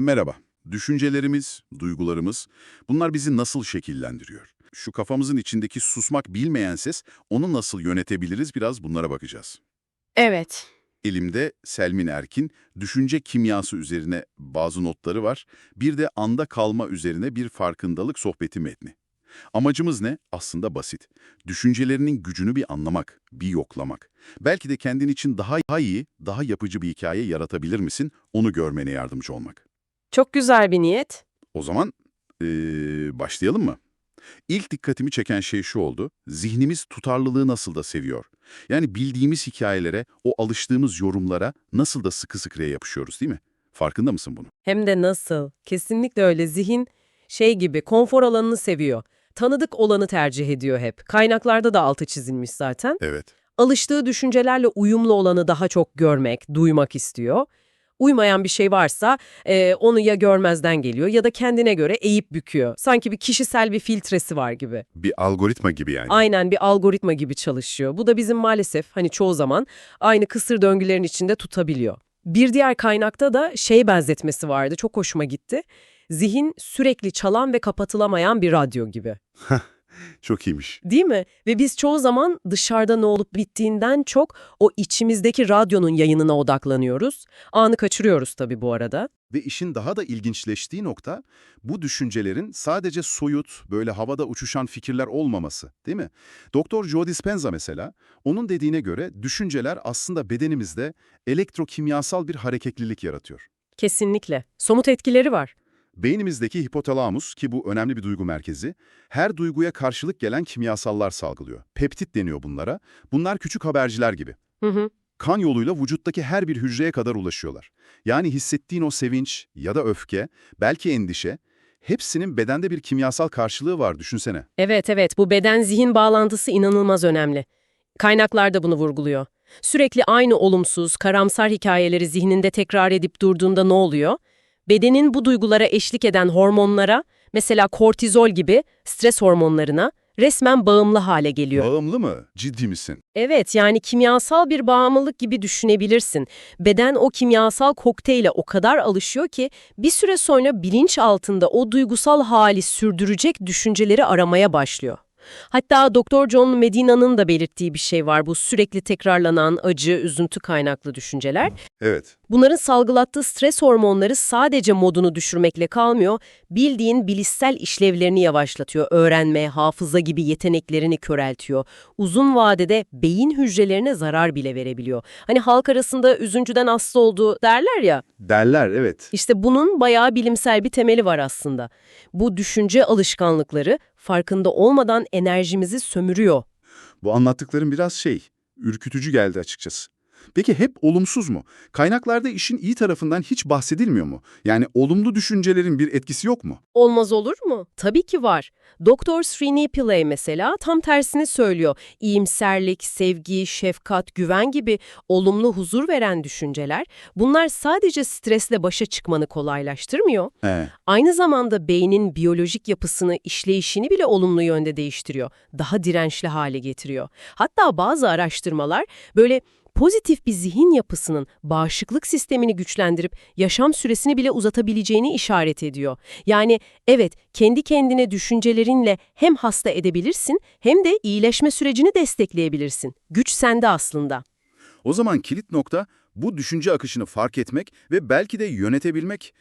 Merhaba. Düşüncelerimiz, duygularımız, bunlar bizi nasıl şekillendiriyor? Şu kafamızın içindeki susmak bilmeyen ses, onu nasıl yönetebiliriz biraz bunlara bakacağız. Evet. Elimde Selmin Erkin, düşünce kimyası üzerine bazı notları var. Bir de anda kalma üzerine bir farkındalık sohbeti metni. Amacımız ne? Aslında basit. Düşüncelerinin gücünü bir anlamak, bir yoklamak. Belki de kendin için daha iyi, daha yapıcı bir hikaye yaratabilir misin? Onu görmene yardımcı olmak. Çok güzel bir niyet. O zaman eee, başlayalım mı? İlk dikkatimi çeken şey şu oldu. Zihnimiz tutarlılığı nasıl da seviyor. Yani bildiğimiz hikayelere, o alıştığımız yorumlara nasıl da sıkı sıkıya yapışıyoruz değil mi? Farkında mısın bunu? Hem de nasıl. Kesinlikle öyle. Zihin şey gibi konfor alanını seviyor. Tanıdık olanı tercih ediyor hep. Kaynaklarda da altı çizilmiş zaten. Evet. Alıştığı düşüncelerle uyumlu olanı daha çok görmek, duymak istiyor. Uymayan bir şey varsa e, onu ya görmezden geliyor ya da kendine göre eğip büküyor. Sanki bir kişisel bir filtresi var gibi. Bir algoritma gibi yani. Aynen bir algoritma gibi çalışıyor. Bu da bizim maalesef hani çoğu zaman aynı kısır döngülerin içinde tutabiliyor. Bir diğer kaynakta da şey benzetmesi vardı. Çok hoşuma gitti. Zihin sürekli çalan ve kapatılamayan bir radyo gibi. Çok iyiymiş. Değil mi? Ve biz çoğu zaman dışarıda ne olup bittiğinden çok o içimizdeki radyonun yayınına odaklanıyoruz. Anı kaçırıyoruz tabii bu arada. Ve işin daha da ilginçleştiği nokta bu düşüncelerin sadece soyut, böyle havada uçuşan fikirler olmaması, değil mi? Doktor Joe Dispenza mesela, onun dediğine göre düşünceler aslında bedenimizde elektrokimyasal bir hareketlilik yaratıyor. Kesinlikle. Somut etkileri var. Beynimizdeki hipotalamus ki bu önemli bir duygu merkezi, her duyguya karşılık gelen kimyasallar salgılıyor. Peptit deniyor bunlara. Bunlar küçük haberciler gibi. Hı hı. kan yoluyla vücuttaki her bir hücreye kadar ulaşıyorlar. Yani hissettiğin o sevinç ya da öfke, belki endişe, hepsinin bedende bir kimyasal karşılığı var düşünsene. Evet evet bu beden-zihin bağlantısı inanılmaz önemli. Kaynaklar da bunu vurguluyor. Sürekli aynı olumsuz, karamsar hikayeleri zihninde tekrar edip durduğunda ne oluyor? Bedenin bu duygulara eşlik eden hormonlara, mesela kortizol gibi stres hormonlarına resmen bağımlı hale geliyor. Bağımlı mı? Ciddi misin? Evet yani kimyasal bir bağımlılık gibi düşünebilirsin. Beden o kimyasal kokteyle o kadar alışıyor ki bir süre sonra bilinç altında o duygusal hali sürdürecek düşünceleri aramaya başlıyor. Hatta Dr. John Medina'nın da belirttiği bir şey var bu sürekli tekrarlanan acı, üzüntü kaynaklı düşünceler. Evet. Bunların salgılattığı stres hormonları sadece modunu düşürmekle kalmıyor, bildiğin bilişsel işlevlerini yavaşlatıyor, öğrenme, hafıza gibi yeteneklerini köreltiyor. Uzun vadede beyin hücrelerine zarar bile verebiliyor. Hani halk arasında üzüntüden hasta olduğu derler ya, Derler evet. işte bunun bayağı bilimsel bir temeli var aslında. Bu düşünce alışkanlıkları farkında olmadan enerjimizi sömürüyor. Bu anlattıkların biraz şey, ürkütücü geldi açıkçası. Peki hep olumsuz mu? Kaynaklarda işin iyi tarafından hiç bahsedilmiyor mu? Yani olumlu düşüncelerin bir etkisi yok mu? Olmaz olur mu? Tabii ki var. Doktor Srini Pillay mesela tam tersini söylüyor. İyimserlik, sevgi, şefkat, güven gibi olumlu huzur veren düşünceler bunlar sadece stresle başa çıkmanı kolaylaştırmıyor. He. Aynı zamanda beynin biyolojik yapısını, işleyişini bile olumlu yönde değiştiriyor. Daha dirençli hale getiriyor. Hatta bazı araştırmalar böyle pozitif bir zihin yapısının bağışıklık sistemini güçlendirip yaşam süresini bile uzatabileceğini işaret ediyor. Yani evet kendi kendine düşüncelerinle hem hasta edebilirsin hem de iyileşme sürecini destekleyebilirsin. Güç sende aslında. O zaman kilit nokta bu düşünce akışını fark etmek ve belki de yönetebilmek.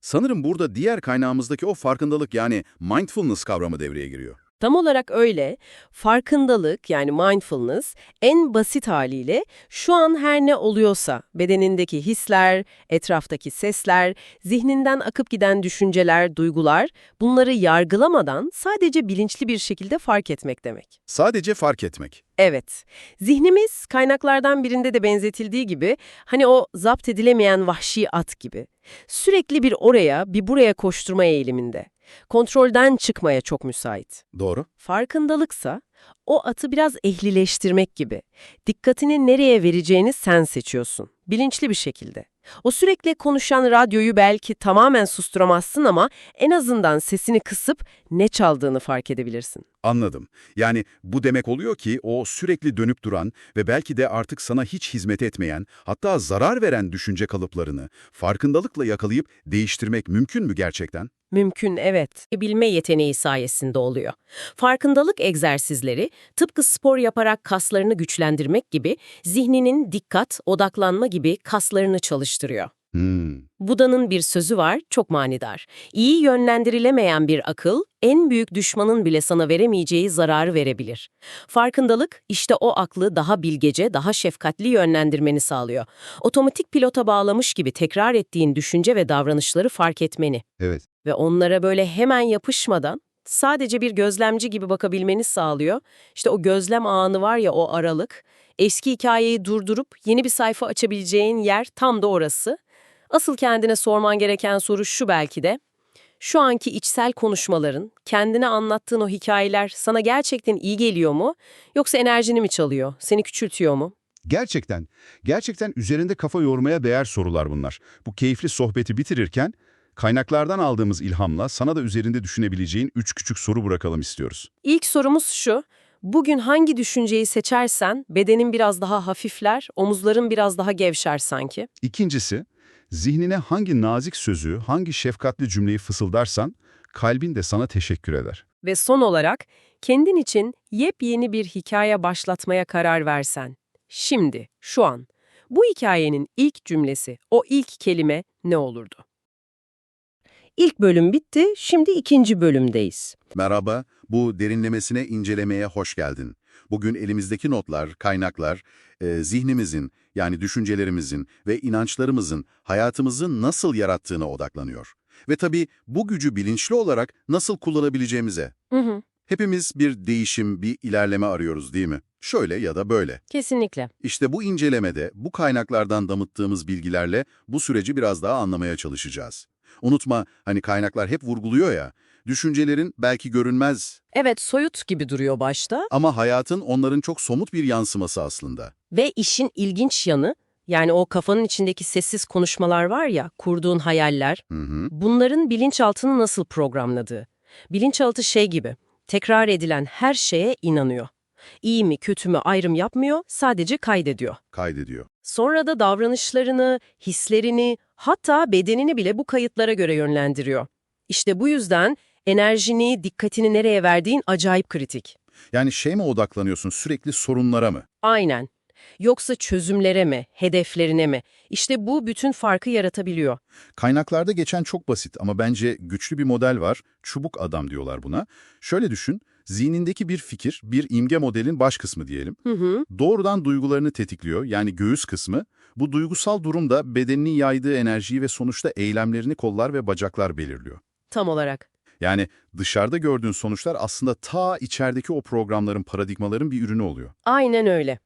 Sanırım burada diğer kaynağımızdaki o farkındalık yani mindfulness kavramı devreye giriyor. Tam olarak öyle. Farkındalık yani mindfulness en basit haliyle şu an her ne oluyorsa bedenindeki hisler, etraftaki sesler, zihninden akıp giden düşünceler, duygular bunları yargılamadan sadece bilinçli bir şekilde fark etmek demek. Sadece fark etmek. Evet. Zihnimiz kaynaklardan birinde de benzetildiği gibi hani o zapt edilemeyen vahşi at gibi. Sürekli bir oraya bir buraya koşturma eğiliminde. Kontrolden çıkmaya çok müsait. Doğru. Farkındalıksa o atı biraz ehlileştirmek gibi. Dikkatini nereye vereceğini sen seçiyorsun. Bilinçli bir şekilde. O sürekli konuşan radyoyu belki tamamen susturamazsın ama en azından sesini kısıp ne çaldığını fark edebilirsin. Anladım. Yani bu demek oluyor ki o sürekli dönüp duran ve belki de artık sana hiç hizmet etmeyen, hatta zarar veren düşünce kalıplarını farkındalıkla yakalayıp değiştirmek mümkün mü gerçekten? Mümkün evet. Bilme yeteneği sayesinde oluyor. Farkındalık egzersizleri tıpkı spor yaparak kaslarını güçlendirmek gibi zihninin dikkat, odaklanma gibi kaslarını çalıştırıyor. Hmm. Buda'nın bir sözü var, çok manidar. İyi yönlendirilemeyen bir akıl, en büyük düşmanın bile sana veremeyeceği zararı verebilir. Farkındalık, işte o aklı daha bilgece, daha şefkatli yönlendirmeni sağlıyor. Otomatik pilota bağlamış gibi tekrar ettiğin düşünce ve davranışları fark etmeni Evet. Ve onlara böyle hemen yapışmadan sadece bir gözlemci gibi bakabilmeni sağlıyor. İşte o gözlem anı var ya o aralık, eski hikayeyi durdurup yeni bir sayfa açabileceğin yer tam da orası. Asıl kendine sorman gereken soru şu belki de, şu anki içsel konuşmaların, kendine anlattığın o hikayeler sana gerçekten iyi geliyor mu? Yoksa enerjini mi çalıyor, seni küçültüyor mu? Gerçekten, gerçekten üzerinde kafa yormaya değer sorular bunlar. Bu keyifli sohbeti bitirirken kaynaklardan aldığımız ilhamla sana da üzerinde düşünebileceğin üç küçük soru bırakalım istiyoruz. İlk sorumuz şu, bugün hangi düşünceyi seçersen bedenin biraz daha hafifler, omuzların biraz daha gevşer sanki. İkincisi, zihnine hangi nazik sözü, hangi şefkatli cümleyi fısıldarsan kalbin de sana teşekkür eder. Ve son olarak kendin için yepyeni bir hikaye başlatmaya karar versen. Şimdi, şu an, bu hikayenin ilk cümlesi, o ilk kelime ne olurdu? İlk bölüm bitti, şimdi ikinci bölümdeyiz. Merhaba, bu derinlemesine incelemeye hoş geldin. Bugün elimizdeki notlar, kaynaklar, e, zihnimizin yani düşüncelerimizin ve inançlarımızın hayatımızı nasıl yarattığına odaklanıyor. Ve tabii bu gücü bilinçli olarak nasıl kullanabileceğimize. Hı hı, Hepimiz bir değişim, bir ilerleme arıyoruz değil mi? Şöyle ya da böyle. kesinlikle. İşte bu incelemede bu kaynaklardan damıttığımız bilgilerle bu süreci biraz daha anlamaya çalışacağız. Unutma hani kaynaklar hep vurguluyor ya, düşüncelerin belki görünmez Evet, soyut gibi duruyor başta. ama hayatın onların çok somut bir yansıması aslında. Ve işin ilginç yanı, yani o kafanın içindeki sessiz konuşmalar var ya, kurduğun hayaller, Hı hı. bunların bilinçaltını nasıl programladığı. Bilinçaltı şey gibi, tekrar edilen her şeye inanıyor. İyi mi kötü mü ayrım yapmıyor, sadece kaydediyor. Kaydediyor. Sonra da davranışlarını, hislerini, hatta bedenini bile bu kayıtlara göre yönlendiriyor. İşte bu yüzden enerjini, dikkatini nereye verdiğin acayip kritik. Yani şey mi odaklanıyorsun sürekli sorunlara mı? Aynen. Yoksa çözümlere mi, hedeflerine mi? İşte bu bütün farkı yaratabiliyor. Kaynaklarda geçen çok basit ama bence güçlü bir model var. Çubuk adam diyorlar buna. Şöyle düşün, zihnindeki bir fikir, bir imge modelin baş kısmı diyelim. Hı hı. Doğrudan duygularını tetikliyor, yani göğüs kısmı. Bu duygusal durum da bedeninin yaydığı enerjiyi ve sonuçta eylemlerini kollar ve bacaklar belirliyor. Tam olarak. Yani dışarıda gördüğün sonuçlar aslında ta içerideki o programların, paradigmaların bir ürünü oluyor. Aynen öyle.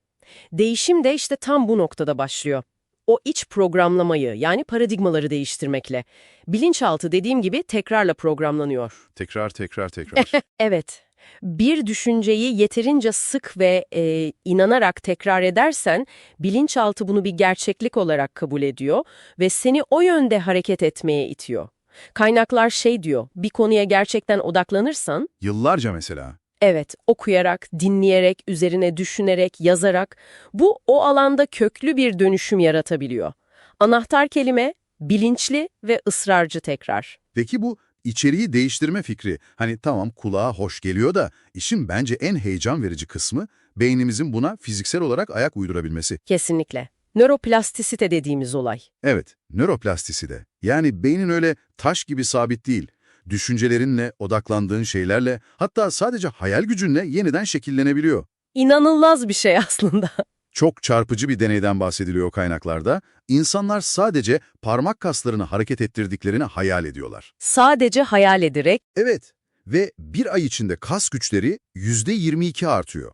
Değişim de işte tam bu noktada başlıyor. O iç programlamayı yani paradigmaları değiştirmekle. Bilinçaltı dediğim gibi tekrarla programlanıyor. Tekrar, tekrar, tekrar. Evet. Bir düşünceyi yeterince sık ve e, inanarak tekrar edersen bilinçaltı bunu bir gerçeklik olarak kabul ediyor ve seni o yönde hareket etmeye itiyor. Kaynaklar şey diyor, bir konuya gerçekten odaklanırsan, Yıllarca mesela. evet okuyarak, dinleyerek, üzerine düşünerek, yazarak bu o alanda köklü bir dönüşüm yaratabiliyor. Anahtar kelime bilinçli ve ısrarcı tekrar. Peki bu içeriği değiştirme fikri, hani tamam kulağa hoş geliyor da işin bence en heyecan verici kısmı beynimizin buna fiziksel olarak ayak uydurabilmesi. Kesinlikle. Nöroplastisite dediğimiz olay. Evet, nöroplastisite. Yani beynin öyle taş gibi sabit değil. Düşüncelerinle, odaklandığın şeylerle, hatta sadece hayal gücünle yeniden şekillenebiliyor. İnanılmaz bir şey aslında. Çok çarpıcı bir deneyden bahsediliyor kaynaklarda. İnsanlar sadece parmak kaslarını hareket ettirdiklerini hayal ediyorlar. Sadece hayal ederek Evet ve bir ay içinde kas güçleri %22 artıyor.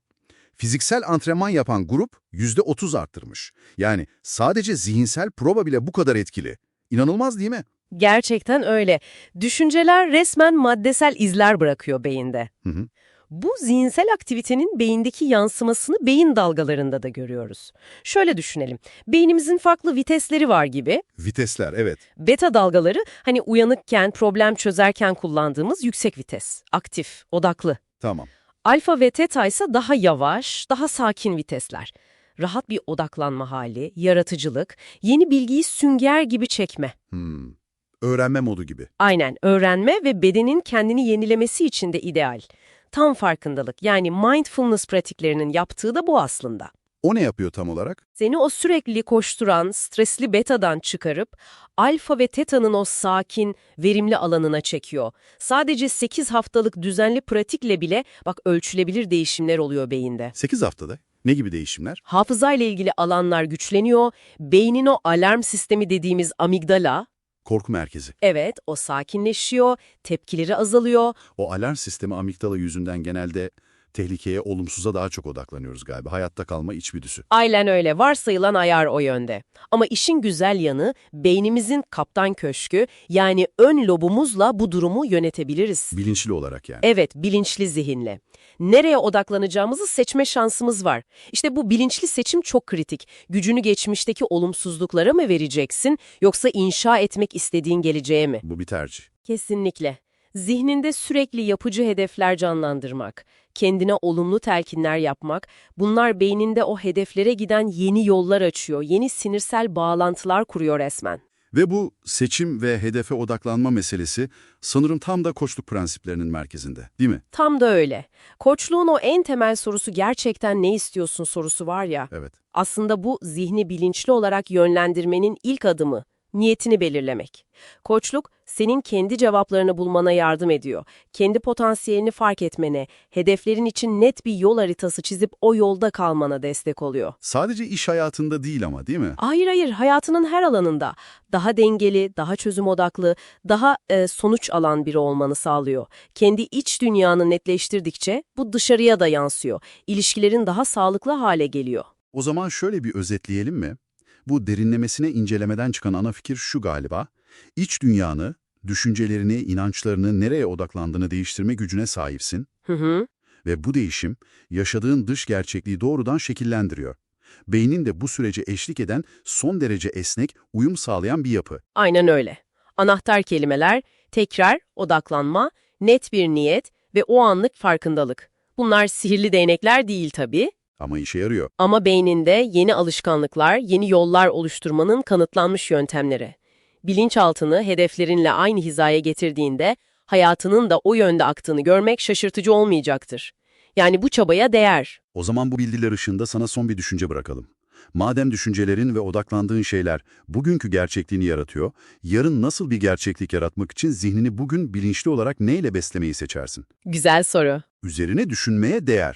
Fiziksel antrenman yapan grup %30 arttırmış. Yani sadece zihinsel prova bile bu kadar etkili. İnanılmaz değil mi? Gerçekten öyle. Düşünceler resmen maddesel izler bırakıyor beyinde. Hı hı. Bu zihinsel aktivitenin beyindeki yansımasını beyin dalgalarında da görüyoruz. Şöyle düşünelim. Beynimizin farklı vitesleri var gibi. Vitesler, evet. Beta dalgaları hani uyanıkken, problem çözerken kullandığımız yüksek vites, aktif, odaklı. Tamam. Alfa ve teta ise daha yavaş, daha sakin vitesler. Rahat bir odaklanma hali, yaratıcılık, yeni bilgiyi sünger gibi çekme. Hmm. Öğrenme modu gibi. Aynen, öğrenme ve bedenin kendini yenilemesi için de ideal. Tam farkındalık yani mindfulness pratiklerinin yaptığı da bu aslında. O ne yapıyor tam olarak? Seni o sürekli koşturan, stresli betadan çıkarıp alfa ve teta'nın o sakin, verimli alanına çekiyor. Sadece 8 haftalık düzenli pratikle bile bak ölçülebilir değişimler oluyor beyinde. 8 haftada. Ne gibi değişimler? Hafızayla ilgili alanlar güçleniyor, beynin o alarm sistemi dediğimiz amigdala, Korku merkezi. evet o sakinleşiyor, tepkileri azalıyor, O alarm sistemi amigdala yüzünden genelde tehlikeye, olumsuza daha çok odaklanıyoruz galiba. Hayatta kalma içgüdüsü. Aynen öyle. Varsayılan ayar o yönde. Ama işin güzel yanı beynimizin kaptan köşkü yani ön lobumuzla bu durumu yönetebiliriz. Bilinçli olarak yani. Evet, bilinçli zihinle. Nereye odaklanacağımızı seçme şansımız var. İşte bu bilinçli seçim çok kritik. Gücünü geçmişteki olumsuzluklara mı vereceksin yoksa inşa etmek istediğin geleceğe mi? Bu bir tercih. Kesinlikle. Zihninde sürekli yapıcı hedefler canlandırmak, kendine olumlu telkinler yapmak, bunlar beyninde o hedeflere giden yeni yollar açıyor, yeni sinirsel bağlantılar kuruyor resmen. Ve bu seçim ve hedefe odaklanma meselesi sanırım tam da koçluk prensiplerinin merkezinde, değil mi? Tam da öyle. Koçluğun o en temel sorusu gerçekten ne istiyorsun sorusu var ya, Evet. aslında bu zihni bilinçli olarak yönlendirmenin ilk adımı, niyetini belirlemek. Koçluk, senin kendi cevaplarını bulmana yardım ediyor. Kendi potansiyelini fark etmene, hedeflerin için net bir yol haritası çizip o yolda kalmana destek oluyor. Sadece iş hayatında değil ama değil mi? Hayır hayır, hayatının her alanında daha dengeli, daha çözüm odaklı, daha e, sonuç alan biri olmanı sağlıyor. Kendi iç dünyanı netleştirdikçe bu dışarıya da yansıyor. İlişkilerin daha sağlıklı hale geliyor. O zaman şöyle bir özetleyelim mi? Bu derinlemesine incelemeden çıkan ana fikir şu galiba. İç dünyanı, düşüncelerini, inançlarını, nereye odaklandığını değiştirme gücüne sahipsin Hı hı. ve bu değişim yaşadığın dış gerçekliği doğrudan şekillendiriyor. Beynin de bu sürece eşlik eden son derece esnek, uyum sağlayan bir yapı. Aynen öyle. Anahtar kelimeler, tekrar, odaklanma, net bir niyet ve o anlık farkındalık. Bunlar sihirli değnekler değil tabii Ama işe yarıyor. ama beyninde yeni alışkanlıklar, yeni yollar oluşturmanın kanıtlanmış yöntemleri. Bilinçaltını hedeflerinle aynı hizaya getirdiğinde hayatının da o yönde aktığını görmek şaşırtıcı olmayacaktır. Yani bu çabaya değer. O zaman bu bilgiler ışığında sana son bir düşünce bırakalım. Madem düşüncelerin ve odaklandığın şeyler bugünkü gerçekliğini yaratıyor, yarın nasıl bir gerçeklik yaratmak için zihnini bugün bilinçli olarak neyle beslemeyi seçersin? Güzel soru. Üzerine düşünmeye değer.